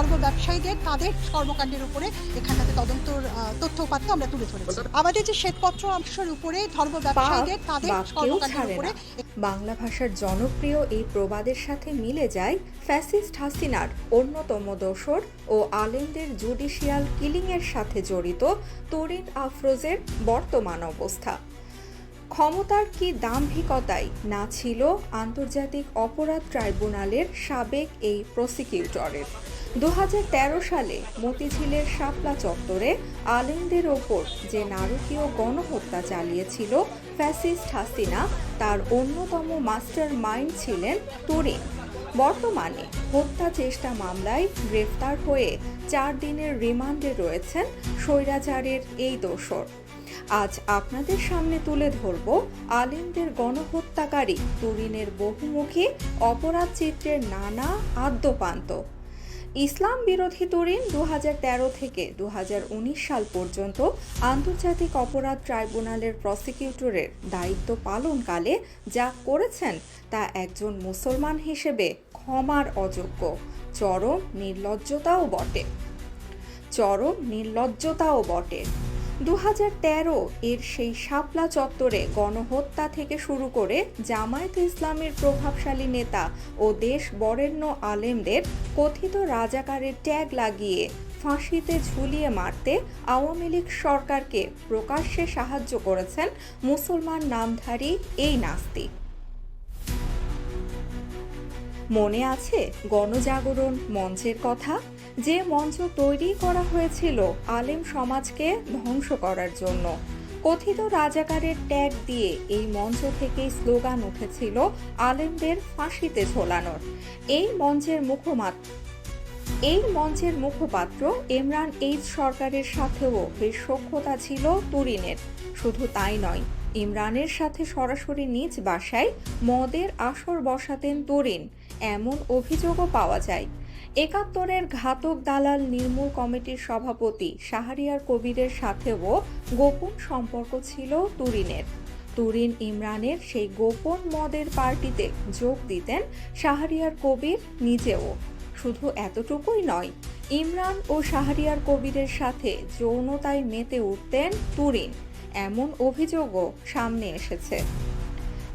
ধর্ম ব্যবসায়ীদের তাদের কর্মকাণ্ডের উপরে এখানটাতে তদন্তর তথ্য উপাত্ত আমরা তুলে ধরেছি। আমাদের যে শ্বেতপত্র অংশের উপরে ধর্ম ব্যবসায়ীদের তাদের কর্মকাণ্ডের উপরে বাংলা ভাষার জনপ্রিয় এই প্রবাদের সাথে মিলে যায় ফ্যাসিস্ট হাসিনার অন্যতম দোসর ও আলেমদের জুডিশিয়াল কিলিংয়ের সাথে জড়িত তরিন আফরোজের বর্তমান অবস্থা। ক্ষমতার কি দাম্ভিকতাই না ছিল আন্তর্জাতিক অপরাধ ট্রাইব্যুনালের সাবেক এই প্রসিকিউটরের। দু হাজার তেরো সালে মতিঝিলের শাপলা চত্বরে আলেমদের ওপর যে নারকীয় গণহত্যা চালিয়েছিল ফ্যাসিস্ট হাসিনা, তার অন্যতম মাস্টার মাইন্ড ছিলেন তরিন। বর্তমানে হত্যা চেষ্টা মামলায় গ্রেফতার হয়ে চার দিনের রিমান্ডে রয়েছেন স্বৈরাচারের এই দোসর। আজ আপনাদের সামনে তুলে ধরব আলিমদের গণহত্যাকারী তুরিনের বহুমুখী অপরাধ চিত্রের নানা আদ্যপান্ত। ইসলাম বিরোধী তরিন দু থেকে দু হাজার উনিশ সাল পর্যন্ত আন্তর্জাতিক অপরাধ ট্রাইব্যুনালের প্রসিকিউটরের দায়িত্ব পালনকালে যা করেছেন তা একজন মুসলমান হিসেবে ক্ষমার অযোগ্য। চরম নির্লজ্জতাও বটে। চরম নির্লজ্জতাও বটে। দু হাজার তেরো এর সেই শাপলা চত্বরে গণহত্যা থেকে শুরু করে জামায়াত ইসলামের প্রভাবশালী নেতা ও দেশ বরেণ্য আলেমদের কথিত রাজাকারের ট্যাগ লাগিয়ে ফাঁসিতে ঝুলিয়ে মারতে আওয়ামী লীগ সরকারকে প্রকাশ্যে সাহায্য করেছেন মুসলমান নামধারী এই নাস্তিক। মনে আছে গণজাগরণ মঞ্চের কথা? যে মঞ্চ তৈরি করা হয়েছিল আলেম সমাজকে ধ্বংস করার জন্য। কথিত রাজাকারের ট্যাগ দিয়ে এই মঞ্চ থেকেই স্লোগান উঠেছিল আলেমদের ফাঁসিতে ঝোলানোর। এই মঞ্চের মুখমাত্র এই মঞ্চের মুখপাত্র ইমরান এইচ সরকারের সাথেও বেশ সক্ষতা ছিল তুরিনের। শুধু তাই নয়, ইমরানের সাথে সরাসরি নিজ বাসায় মদের আসর বসাতেন তরিন। এমন অভিযোগও পাওয়া যায়। একাত্তরের ঘাতক দালাল নির্মূল কমিটির সভাপতি শাহরিয়ার কবিরের সাথেও গোপন সম্পর্ক ছিল তুরিনের। তুরিন ইমরানের সেই গোপন মদের পার্টিতে যোগ দিতেন শাহরিয়ার কবির নিজেও। শুধু এতটুকুই নয়, ইমরান ও শাহরিয়ার কবিরের সাথে যৌনতায় মেতে উঠতেন তুরিন। এমন অভিযোগও সামনে এসেছে।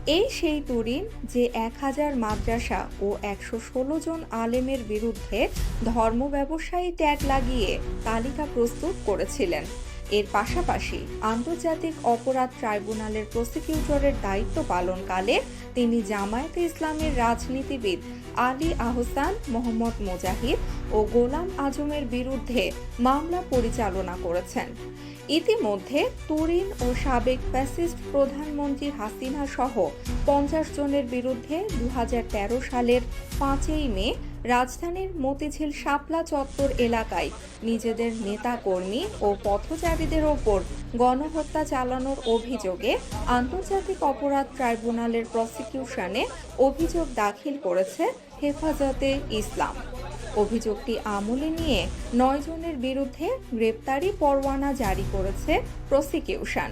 এই সেই তুরিন যে এক হাজার মাদ্রাসা ও একশো ষোলো জন আলেমের বিরুদ্ধে ধর্ম ব্যবসায়ী ট্যাগ লাগিয়ে তালিকা প্রস্তুত করেছিলেন। এর পাশাপাশি আন্তর্জাতিক অপরাধ ট্রাইব্যুনালের প্রসিকিউটরের দায়িত্ব পালনকালে তিনি জামায়াতে ইসলামের রাজনীতিবিদ আলী আহসান, মোহাম্মদ মুজাহিদ ও গোলাম আজমের বিরুদ্ধে মামলা পরিচালনা করেছেন। ইতিমধ্যে তুরিন ও সাবেক ফ্যাসিস্ট প্রধানমন্ত্রী হাসিনা সহ পঞ্চাশ জনের বিরুদ্ধে দু হাজার তেরো সালের পাঁচই মে রাজধানীর মতিঝিল শাপলা চত্বর এলাকায় নিজেদের নেতাকর্মী ও পথচারীদের ওপর গণহত্যা চালানোর অভিযোগে আন্তর্জাতিক অপরাধ ট্রাইব্যুনালের প্রসিকিউশনে অভিযোগ দাখিল করেছে হেফাজতে ইসলাম। অভিযোগটি আমলে নিয়ে নয় জনের বিরুদ্ধে গ্রেপ্তারি পরোয়ানা জারি করেছে প্রসিকিউশন।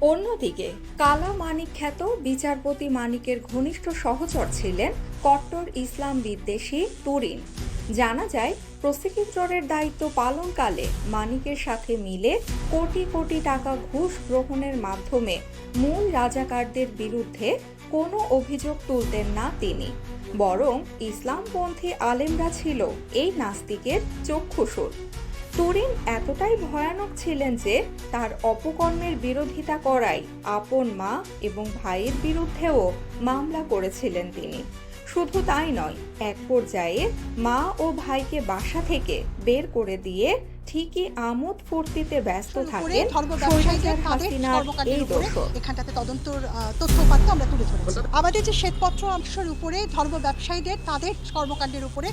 অন্যদিকে, কালা মানিক খ্যাত বিচারপতি মানিকের ঘনিষ্ঠ সহচর ছিলেন কট্টর ইসলাম বিদ্বেষী তুরিন। জানা যায়, প্রসিকিউটরের দায়িত্ব পালনকালে মানিকের সাথে মিলে কোটি কোটি টাকা ঘুষ গ্রহণের মাধ্যমে মূল রাজাকারদের বিরুদ্ধে কোনো অভিযোগ তুলতেন না তিনি। বরং ইসলামপন্থী আলেমরা ছিল এই নাস্তিকের চক্ষুসুর। তুরিন এতটাই ভয়ানক ছিলেন যে তার অপকর্মের বিরোধিতা করায় আপন মা এবং ভাইয়ের বিরুদ্ধেও মামলা করেছিলেন তিনি। শুধু তাই নয় এক পর্যায়ে মা ও ভাইকে বাসা থেকে বের করে দিয়ে ঠিকই আমোদ ফুর্তিতে ব্যস্ত থাকেন এই এখানটাতে তদন্তর তথ্য উপাত্ত আমরা তুলে ধরেছি। আমাদের যে শ্বেতপত্র অংশের উপরে ধর্ম ব্যবসায়ীদের তাদের কর্মকাণ্ডের উপরে